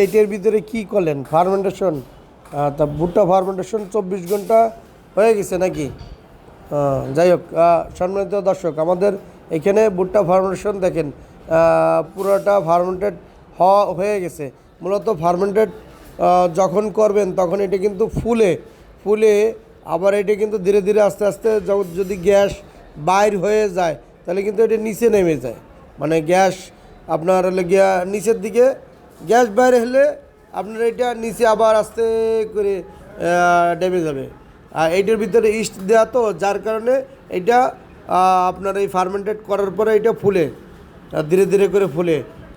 এইটার ভিতরে কি করলেন? ফার্মেন্টেশন তা ভুট্টা ফার্মেন্টেশন চব্বিশ ঘণ্টা হয়ে গেছে নাকি? যাই হোক সম্মানিত দর্শক, আমাদের এখানে ভুট্টা ফার্মেন্টেশন দেখেন পুরোটা ফার্মেন্টেড হয়ে গেছে। মূলত ফার্মেন্টেড যখন করবেন তখন এটা কিন্তু ফুলে ফুলে আবার এটা কিন্তু ধীরে ধীরে আস্তে আস্তে যদি গ্যাস বাইর হয়ে যায়, তাহলে কিন্তু এটা নিচে নেমে যায়। মানে গ্যাস আপনার হলে গিয়া নিচের দিকে গ্যাস বাইরে হলে আপনার এটা নিচে আবার আস্তে করে ডেমে যাবে আর এইটার ভিতরে ইস্ট দেওয়া তো, যার কারণে এটা আপনার এই ফার্মেন্টেড করার পরে এটা ফুলে ধীরে ধীরে করে ফুলে।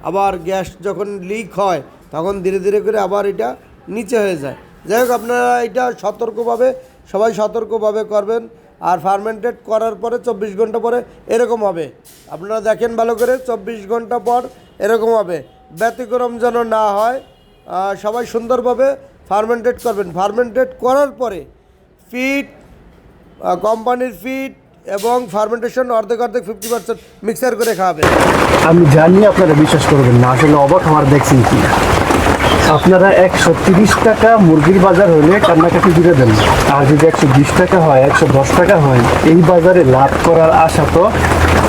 আবার গ্যাস যখন লিক হয়, তখন ধীরে ধীরে করে আবার এটা নিচে হয়ে যায়। যাই হোক, আপনারা এটা সতর্কভাবে, সবাই সতর্কভাবে করবেন। আর ফার্মেন্টেড করার পরে চব্বিশ ঘণ্টা পরে এরকম হবে। আপনারা দেখেন ভালো করে, চব্বিশ ঘণ্টা পর এরকম হবে। ব্যতিক্রম যেন না হয় সবাই সুন্দরভাবে ফার্মেন্টেড করবেন। ফার্মেন্টেড করার পরে ফিট কোম্পানির ফিট এবং ফার্মেন্টেশন অর্ধেক অর্ধেক ফিফটি পার্সেন্ট মিক্সার করে খাওয়াবেন আমি জানি আপনারা বিশ্বাস করবেন না, আসলে অবাক আমার দেখছেন কি। আপনারা একশো তিরিশ টাকা মুরগির বাজার হলে কান্নাকাটি দিয়ে দেন। আর যদি একশো বিশ টাকা হয়, একশো দশ টাকা হয়, এই বাজারে লাভ করার আশা তো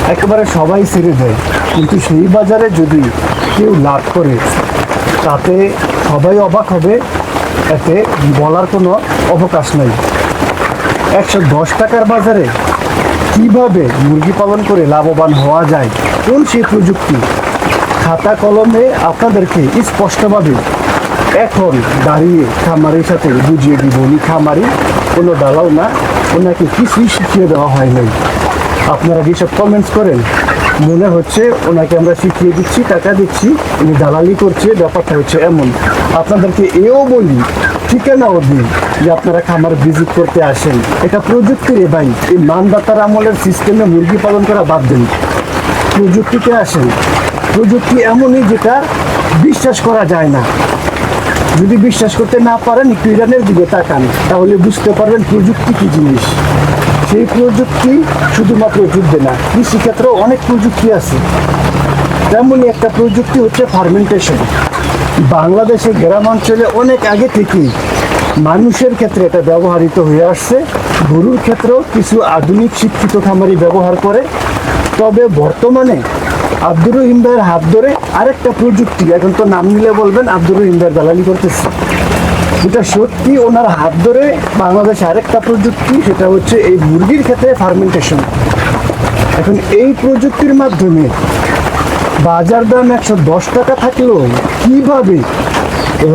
একেবারে সবাই ছেড়ে দেয়। কিন্তু সেই বাজারে যদি কেউ লাভ করে, তাতে সবাই অবাক হবে, এতে বলার কোনো অবকাশ নাই। একশো দশ টাকার বাজারে কীভাবে মুরগি পালন করে লাভবান হওয়া যায়? কোন সেই প্রযুক্তি? খাতা কলমে আপনাদেরকে স্পষ্টভাবে এখন দাঁড়িয়ে খামারের সাথে বুঝিয়ে দিব। উনি খামারি, কোনো দালাল না, ওনাকে কিছুই শিখিয়ে দেওয়া হয় নাই। আপনারা যেসব কমেন্টস করেন, মনে হচ্ছে ওনাকে আমরা শিখিয়ে দিচ্ছি, টাকা দিচ্ছি, উনি দালালি করছে, ব্যাপারটা হচ্ছে এমন। আপনাদেরকে এও বলি, ঠিকানাও দিই যে আপনারা খামার ভিজিট করতে আসেন। এটা প্রযুক্তির ভাই এই মানদাতার আমলের সিস্টেমে মুরগি পালন করা বাদ দেন। প্রযুক্তিতে আসেন। প্রযুক্তি এমনই যেটা বিশ্বাস করা যায় না। যদি বিশ্বাস করতে না পারেন, একটু ইরানের দিকে তাকান, তাহলে বুঝতে পারবেন প্রযুক্তি কি জিনিস। সেই প্রযুক্তি শুধুমাত্র যুদ্ধে না, কৃষিক্ষেত্রেও অনেক প্রযুক্তি আছে। তেমনই একটা প্রযুক্তি হচ্ছে ফার্মেন্টেশন বাংলাদেশে গ্রামাঞ্চলে অনেক আগে থেকেই মানুষের ক্ষেত্রে এটা ব্যবহৃত হয়ে আসছে। গরুর ক্ষেত্রেও কিছু আধুনিক শিক্ষিত খামারি ব্যবহার করে। তবে বর্তমানে আব্দুর রহিম ভাইয়ের হাত ধরে আরেকটা প্রযুক্তি, এখন তো নাম নিলে বলবেন, আব্দুর রহিম ভাইয়ের দালালি করতেছে। যেটা সত্যি ওনার হাত ধরে বাংলাদেশে আরেকটা প্রযুক্তি, সেটা হচ্ছে এই মুরগির ক্ষেত্রে ফার্মেন্টেশন এখন এই প্রযুক্তির মাধ্যমে বাজার দাম একশো দশ টাকা থাকলেও কীভাবে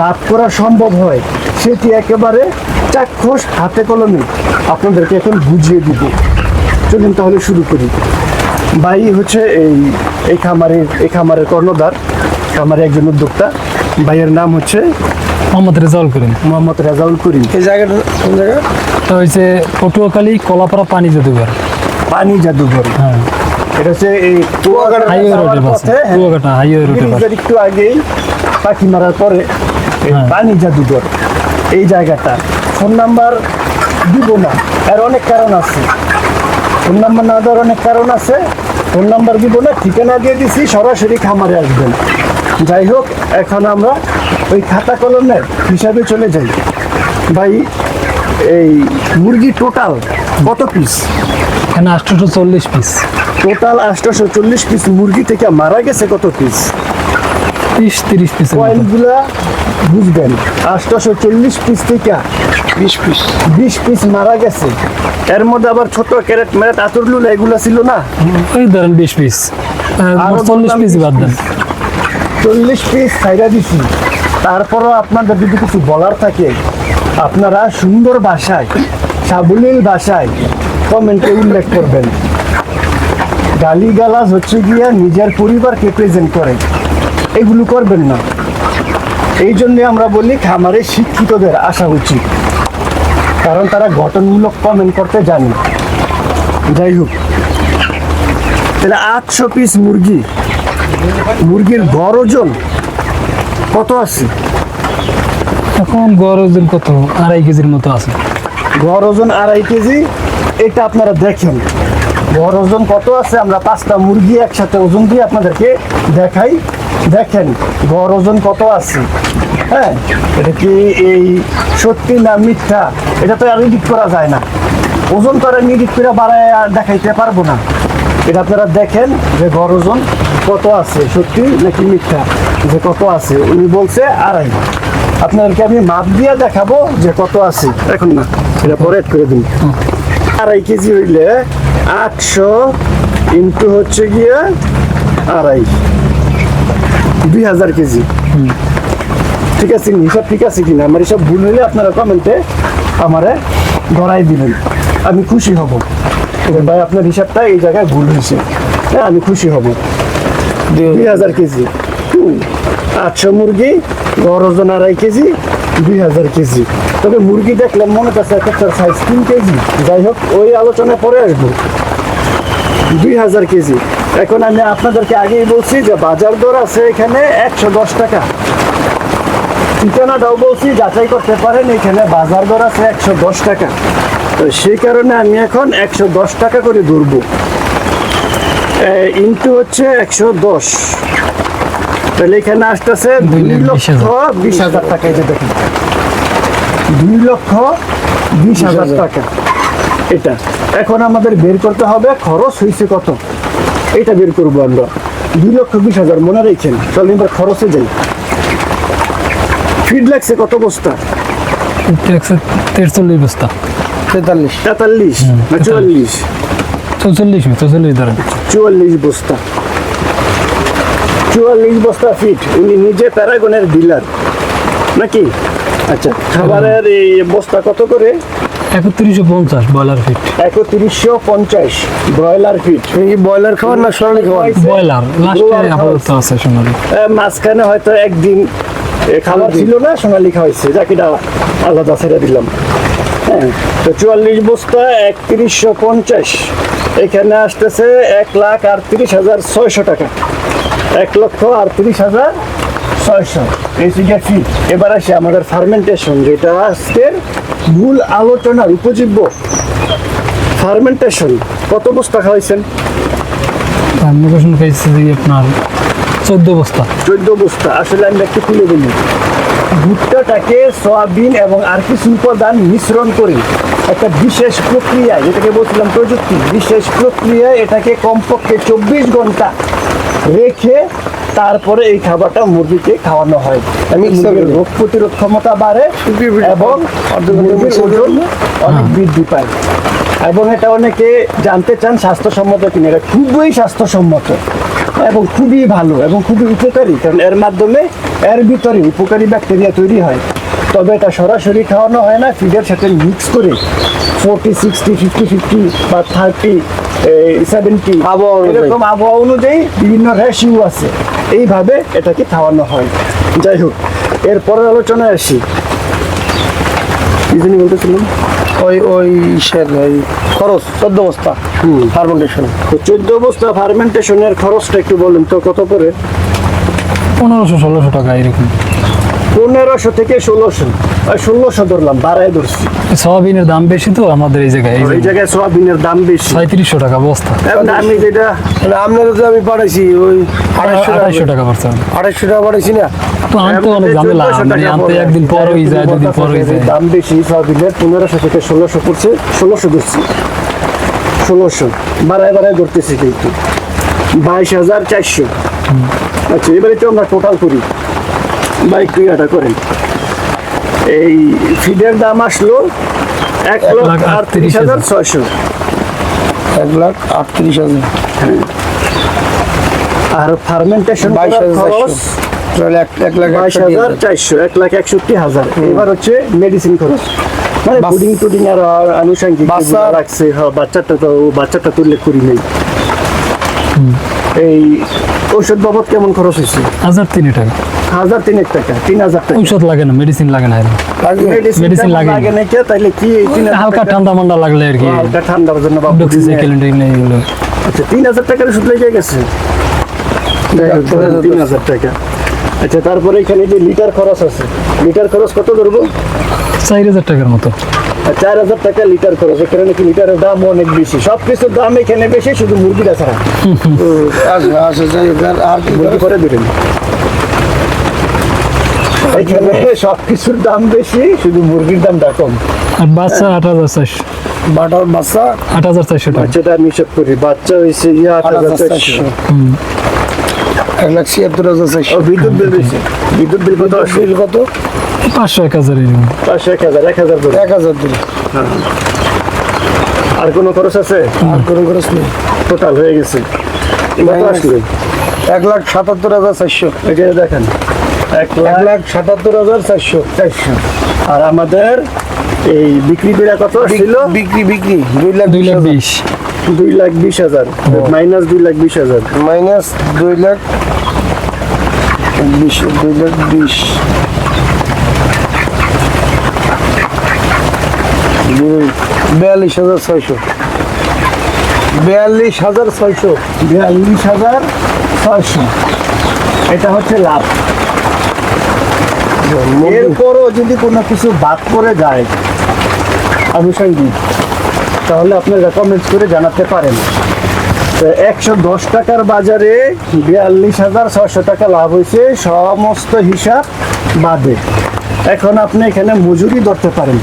লাভ করা সম্ভব হয়, সেটি একেবারে চাক্ষুষ হাতে কলমে আপনাদেরকে এখন বুঝিয়ে দিব। চলুন তাহলে শুরু করি। ভাই হচ্ছে এই এই খামারের এই খামারের কর্ণধার, খামারের একজন উদ্যোক্তা। ভাইয়ের নাম হচ্ছে মোহাম্মদ রেজাউল করিম। মোহাম্মদ রেজাউল করিম। এই জায়গাটা কোন জায়গা? এটা হচ্ছে পটুয়াখালী কলাপাড়া পানি জাদুঘর। পানি জাদুঘর। হ্যাঁ। এটা হচ্ছে এই কুয়াকাটা হাইওয়ে রোডের পাশে কুয়াকাটা হাইওয়ে রোডের পাশে। একটু আগেই পাখি মারার পরে হ্যাঁ। পানি জাদুঘর এই জায়গাটা। ফোন নাম্বার দিব না এর অনেক কারণ আছে। ফোন নাম্বার না দেওয়ার অনেক কারণ আছে। ফোন নাম্বার দিব না ঠিকানা দিয়ে দিছি সরাসরি খামারে আসবেন। যাই হোক এখন আমরা ওই খাতা কলমের হিসাবে চলে যাই। ভাই এই মুরগি টোটাল কত পিস এখানে আটশোশো চল্লিশ পিস টোটাল আটশোশো চল্লিশ পিস মুরগি থেকে মারা গেছে কত পিস তিরিশ তিরিশ পিস পয়েন্টগুলা বুঝবেন আটশোশো চল্লিশ পিস থেকে বিশ পিস বিশ পিস মারা গেছে। এর মধ্যে আবার ছোট ক্যারেট ম্যারেট আতরলুল এগুলো ছিল না? ওই ধরেন বিশ পিস আরও চল্লিশ পিস 20 বাদ দেন। চল্লিশ পিস ছাইরা দিছি। তারপরও আপনাদের যদি কিছু বলার থাকে, আপনারা সুন্দর ভাষায়, সাবলীল ভাষায় কমেন্টে উল্লেখ করবেন। গালিগালাজ হচ্ছে গিয়া নিজের পরিবারকে প্রেজেন্ট করে। এগুলো করবেন না। এই জন্য আমরা বলি, খামারে শিক্ষিতদের আসা উচিত। কারণ তারা গঠনমূলক কমেন্ট করতে জানে। যাই হোক। তাহলে আটশো পিস মুরগি। মুরগির গড় ওজন কত আছে? এখন গড় ওজন কত? আড়াই কেজির মতো আছে। গড় ওজন আড়াই কেজি? এটা আপনারা দেখেন। গড় ওজন কত আছে? আমরা পাঁচটা মুরগি একসাথে ওজন দিয়ে আপনাদেরকে দেখাই। দেখেন গড় ওজন কত আছে? হ্যাঁ এটা কি এই সত্যি না মিথ্যা? এটা তো আর এডিট করা যায় না। ওজন করে এডিট করে বাড়ায় আর দেখাইতে পারব না। এটা আপনারা দেখেন যে গড় ওজন কত আছে, সত্যি নাকি মিথ্যা? যে কত আছে? উনি বলছে আড়াই। আপনাদেরকে আমি মাপ দিয়ে দেখাবো যে কত আছে। এখন না, এটা পরে করে দিন। আড়াই কেজি হইলে আটশো ইন্টু হচ্ছে গিয়ে আড়াই। দুই হাজার কেজি। ঠিক আছে? হিসাব ঠিক আছে কিনা? আমার হিসাব ভুল হইলে আপনারা কমেন্টে আমারে গড়াই দিবেন। আমি খুশি হব। ভাই আপনার হিসাবটা এই জায়গায় ভুল হয়েছে। হ্যাঁ আমি খুশি হব। দুই হাজার কেজি। আটশো মুরগি গড় ওজন আড়াই কেজি দুই হাজার কেজি। তবে মুরগি দেখলাম মনে করছে একটা সাইজ তিন কেজি। যাই হোক ওই আলোচনায় পরে আসব। দুই হাজার কেজি। এখন আমি আপনাদেরকে আগেই বলছি যে বাজার দর আছে এখানে একশো দশ টাকা। ঠিকানাটাও বলছি যাচাই করতে পারেন এখানে বাজার দর আছে একশো দশ টাকা। তো সেই কারণে আমি এখন একশো দশ টাকা করে ধরবো। ইন্টু হচ্ছে একশো দশ। তাহলে এখানে আসতেছে দুই লক্ষ বিশ হাজার টাকা দেখুন। দুই লক্ষ বিশ হাজার টাকা। এটা। এখন আমাদের বের করতে হবে খরচ হয়েছে কত? এটা বের করব আমরা। দুই লক্ষ বিশ হাজার মনে রেখেন চল এবার খরচে যাই। ফিড লাগছে কত বস্তা? তেরচল্লিশ বস্তা। তেতাল্লিশ। তেতাল্লিশ না চুয়াল্লিশ? চৌচল্লিশ চৌচল্লিশ ধরেন। চুয়াল্লিশ বস্তা। চুয়াল্লিশ বস্তা ফিট উনি নিজে প্যারাগনের ডিলার নাকি? আচ্ছা। খাবারের এই বস্তা কত করে? একত্রিশশো পঞ্চাশ ব্রয়লার ফিট একত্রিশশো পঞ্চাশ ব্রয়লার ফিট কি ব্রয়লার খাবার না সোনালি খাবার ব্রয়লার লাস্টে আপাতত আছে সোনালি। মাঝখানে হয়তো একদিন এ, খাবার ছিল না সোনালি খাওয়াইছে। যাকে আলাদা ছেড়ে দিলাম। তো চুয়াল্লিশ বস্তা একত্রিশশো পঞ্চাশ। এখানে আসতেছে এক লাখ আটত্রিশ হাজার ছয়শো টাকা। এক লক্ষ আটত্রিশ হাজার ছয়শো। এই সিগা ফি এবার আসে আমাদের ফার্মেন্টেশন যেটা আজকের মূল আলোচনার উপজীব্য। ফার্মেন্টেশন কত বস্তা খাওয়াইছেন? ফার্মেশন খাইছে আপনার চোদ্দ বস্তা। চোদ্দ বস্তা আসলে আমি একটু খুলে বলি। ভুট্টাটাকে সয়াবিন এবং আর কিছু উপাদান মিশ্রণ করে। একটা বিশেষ প্রক্রিয়া যেটাকে বলছিলাম প্রযুক্তি বিশেষ প্রক্রিয়ায় এটাকে কমপক্ষে চব্বিশ ঘণ্টা রেখে তারপরে এই খাবারটা মুরগিকে খাওয়ানো হয়। আমি মুরগির রোগ প্রতিরোধ ক্ষমতা বাড়ে এবং ওজন অনেক বৃদ্ধি পায়। এবং এটা অনেকে জানতে চান স্বাস্থ্যসম্মত কিনা এটা খুবই স্বাস্থ্যসম্মত। এবং খুবই ভালো এবং খুবই উপকারী কারণ এর মাধ্যমে এর ভিতরে উপকারী ব্যাকটেরিয়া তৈরি হয়। তবে এটা সরাসরি খাওয়ানো হয় না ফিডের সাথে মিক্স করে ফোরটি সিক্সটি ফিফটি ফিফটি বা থার্টি সেভেন্টি আবহাওয়া। এরকম আবহাওয়া অনুযায়ী বিভিন্ন রেশিও আছে। এইভাবে এটাকে খাওয়ানো হয়। যাই হোক এর পরের আলোচনায় আসি। কি বলতেছিলাম? ওই ওই খরচ চোদ্দ বস্তা। ফার্মেন্টেশন তো চোদ্দ বস্তা ফার্মেন্টেশনের খরচটা একটু বলেন তো কত করে পনেরোশো ষোলোশো টাকা এরকম। পনেরোশো থেকে ষোলোশো। ষোলোশো ধরলাম বাড়ায় ধরছি। সয়াবিনের দাম বেশি তো আমাদের এই জায়গায় এই জায়গায় সোয়াবিনের দাম বেশি। ছয়ত্রিশশো টাকা বস্তা। আমি যেটা? মানে আপনাদের তো আমি পাঠাইছি ওই আড়াইশো আড়াইশো টাকা টাকা আড়াইশো টাকা পাঠাইছি না। তো আনতে অনেক ঝামেলা মানে আনতে একদিন পর হয়ে যায় দুদিন পর হয়ে যায়। দাম বেশি সোয়াবিনের। পনেরোশো থেকে ষোলোশো পড়ছে ষোলোশো ধরছি। ষোলোশো বাড়ায় বাড়ায় ধরতেছি কিন্তু। বাইশ হাজার চারশো। আচ্ছা এবারে তো আমরা টোটাল করি। বাইক ক্রিয়াটা করেন। এই ফিডের দাম আসলো এক লাখ আটত্রিশ হাজার। ছয়শো। এক লাখ আটত্রিশ হাজার। আর ফার্মেন্টেশন বাইশ হাজার খরচ চারশো তাহলে এক এক লাখ বাইশ হাজার হাজার। চারশো এক লাখ একষট্টি হাজার। এবার হচ্ছে মেডিসিন খরচ। মানে টুডিং আর আর আনুষঙ্গিক বাচ্চা- রাখছে হ্যাঁ বাচ্চাটা তো বাচ্চাটা তো উল্লেখ করি নেই। এই ঔষধ বাবদ কেমন খরচ হয়েছে? হাজার তিন টাকা। হাজার তিনেক টাকা তিন হাজার টাকা। ঔষধ লাগে না মেডিসিন লাগে না। মেডিসিন লাগে লাগে না। কি তিন হাজার হালকা ঠান্ডা মান্ডা লাগলে আর কি। হালকা ঠান্ডার জন্য বা ডক্সিসাইকেলিন এগুলো আচ্ছা তিন হাজার টাকার ওষুধ লেগে গেছে? তিন হাজার টাকা। আচ্ছা তারপরে এখানে যে লিটার খরচ আছে লিটার খরচ কত ধরবো? চার হাজার টাকার মতো। চার হাজার টাকা লিটার খরচ এখানে নাকি লিটারের দাম অনেক বেশি। সব কিছুর দাম এখানে বেশি শুধু মুরগিটা ছাড়া। আর- মুরগি করে এখানে সব কিছুর দাম বেশি শুধু মুরগির দামটা কম। আর বাচ্চা আট হাজার চারশো। বাটার বাচ্চা? আট হাজার চারশো টাকা। বাচ্চাটা আমি হিসাব করি বাচ্চা হয়েছে ইয়ে আট হাজার চারশো। এক লাখ ছিয়াত্তর হাজার চারশো বিদ্যুৎ বিল বেশি বিদ্যুৎ বিল কত বিল কত? পাঁচশো এক হাজার পাঁচশো এক হাজার এক হাজার এক হাজার দিল। আর কোনো খরচ আছে? আর কোনো খরচ নেই। টোটাল হয়ে গেছে। এক লাখ সাতাত্তর হাজার চারশো। এটা দেখেন এক লাখ সাতাত্তর হাজার চারশো। চারশো। আর আমাদের এই বিক্রি বেড়া কত ছিল বিক্রি বিক্রি। দুই লাখ দুই লাখ বিশ। দুই লাখ বিশ হাজার। মাইনাস দুই লাখ বিশ হাজার। মাইনাস দুই লাখ বিশ দুই লাখ বিশ। বিয়াল্লিশ হাজার ছয়শো। বিয়াল্লিশ হাজার ছয়শো। বিয়াল্লিশ হাজার ছয়শো। এটা হচ্ছে লাভ। এরপরও যদি কোনো কিছু বাদ করে যায় আনুষঙ্গিক। তাহলে আপনারা কমেন্টস করে জানাতে পারেন। একশো দশ টাকার বাজারে বিয়াল্লিশ হাজার ছশো টাকা লাভ হয়েছে, সমস্ত হিসাব বাদে। এখন আপনি এখানে মজুরি ধরতে পারেন।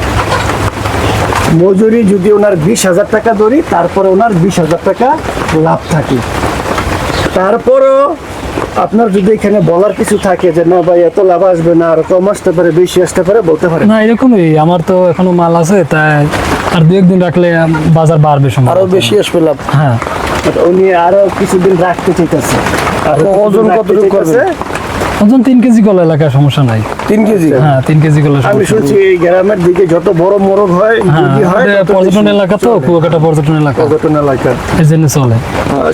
মজুরি যদি ওনার বিশ হাজার টাকা ধরি, তারপরে ওনার বিশ হাজার টাকা লাভ থাকে। তারপরও আপনার যদি এখানে বলার কিছু থাকে যে না ভাই এত লাভ আসবে না আর কম আসতে পারে বেশি আসতে পারে বলতে পারে না এরকমই। আমার তো এখনও মাল আছে তাই আর দু একদিন রাখলে বাজার বাড়বে সময় আরও বেশি আসবে লাভ। হ্যাঁ। উনি আরও কিছুদিন রাখতে চাইতেছে। আর ওজন কতটুকু করবে? ওজন তিন কেজি কলা এলাকায় সমস্যা নাই। তিন কেজি হ্যাঁ তিন কেজি কলা আমি শুনছি এই গ্রামের দিকে যত বড় মোরগ হয় হ্যাঁ মুরগি হয় পর্যটন এলাকা তো কুয়াকাটা পর্যটন এলাকা। পর্যটন এলাকা। এই জন্য চলে।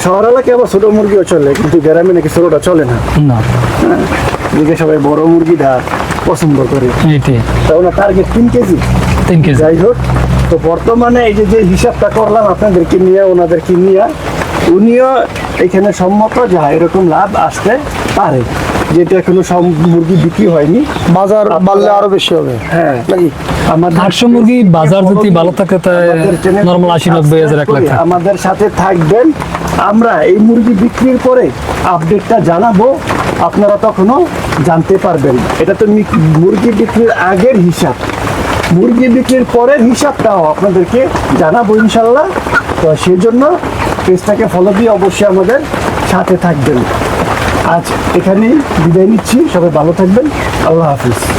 শহর এলাকায় আবার ছোট মুরগিও চলে? কিন্তু গ্রামে নাকি ছোটটা চলে না। না। দিকে সবাই বড় মুরগিটা পছন্দ করে। এইটাই তা ওনার টার্গেট তিন কেজি। তিন কেজি। যাই হোক তো বর্তমানে এই যে যে হিসাবটা করলাম আপনাদেরকে নিয়ে ওনাদেরকে নিয়ে উনিও এখানে সম্মত যা এরকম লাভ আসতে পারে। যেটা এখনও সব মুরগি বিক্রি হয়নি। বাজার বাড়লে আরও বেশি হবে। হ্যাঁ। নাকি? আমাদের আটশো মুরগি বাজার যদি ভালো থাকে তাই নর্মাল আশি নব্বই হাজার এক লাখ আমাদের সাথে থাকবেন। আমরা এই মুরগি বিক্রির পরে আপডেটটা জানাব। আপনারা তখনও জানতে পারবেন। এটা তো মুরগি বিক্রির আগের হিসাব। মুরগি বিক্রির পরের হিসাবটাও আপনাদেরকে জানাব ইনশাল্লাহ। তো সেই জন্য পেজটাকে ফলো দিয়ে অবশ্যই আমাদের সাথে থাকবেন। আজ এখানে বিদায় নিচ্ছি। সবাই ভালো থাকবেন। আল্লাহ হাফিজ।